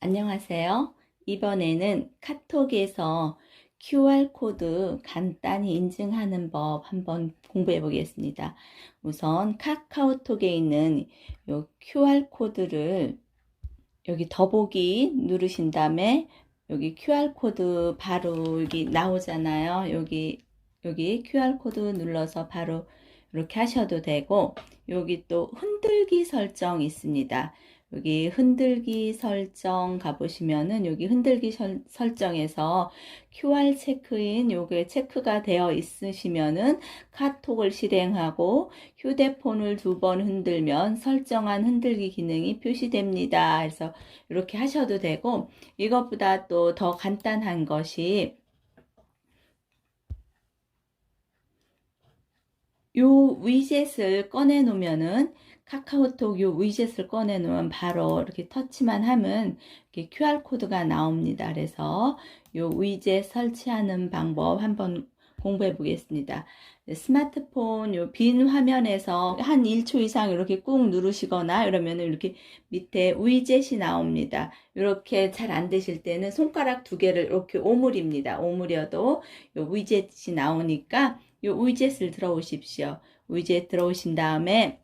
안녕하세요. 이번에는 카톡에서 QR코드 간단히 인증하는 법 한번 공부해 보겠습니다. 우선 카카오톡에 있는 요 QR코드를 여기 더보기 누르신 다음에 여기 QR코드 바로 여기 나오잖아요. 여기 여기 QR코드 눌러서 바로 이렇게 하셔도 되고 여기 또 흔들기 설정 있습니다. 여기 흔들기 설정 가보시면은 여기 흔들기 설, 설정에서 QR 체크인 요게 체크가 되어 있으시면은 카톡을 실행하고 휴대폰을 두 번 흔들면 설정한 흔들기 기능이 표시됩니다. 그래서 이렇게 하셔도 되고 이것보다 또 더 간단한 것이 요 위젯을 꺼내 놓으면은 카카오톡 요 위젯을 꺼내 놓으면 바로 이렇게 터치만 하면 이렇게 QR코드가 나옵니다. 그래서 요 위젯 설치하는 방법 한번 공부해 보겠습니다. 스마트폰 요 빈 화면에서 한 1초 이상 이렇게 꾹 누르시거나 이러면 이렇게 밑에 위젯이 나옵니다. 이렇게 잘 안 되실 때는 손가락 두 개를 이렇게 오므립니다. 오므려도 요 위젯이 나오니까 요 위젯을 들어오십시오. 위젯 들어오신 다음에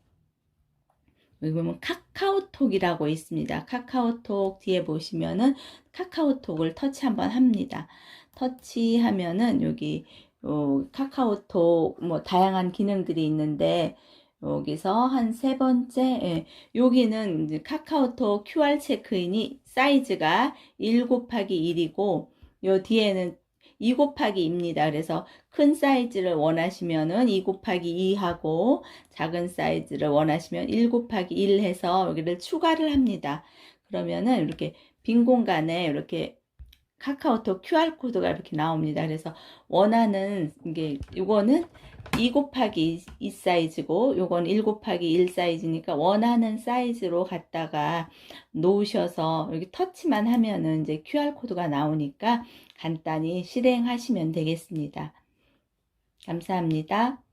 여기 보면 카카오톡이라고 있습니다. 카카오톡 뒤에 보시면은 카카오톡을 터치 한번 합니다. 터치하면은 여기 요 카카오톡 뭐 다양한 기능들이 있는데 여기서 한 세 번째 예, 여기는 카카오톡 QR 체크인이 사이즈가 1 곱하기 1이고 요 뒤에는 2 곱하기 2입니다. 그래서 큰 사이즈를 원하시면은 2 곱하기 2하고 작은 사이즈를 원하시면 1 곱하기 1 해서 여기를 추가를 합니다. 그러면은 이렇게 빈 공간에 이렇게 카카오톡 QR코드가 이렇게 나옵니다. 그래서 원하는 게 이거는 2 곱하기 2 사이즈고 요건 1 곱하기 1 사이즈니까 원하는 사이즈로 갖다가 놓으셔서 여기 터치만 하면은 이제 QR코드가 나오니까 간단히 실행하시면 되겠습니다. 감사합니다.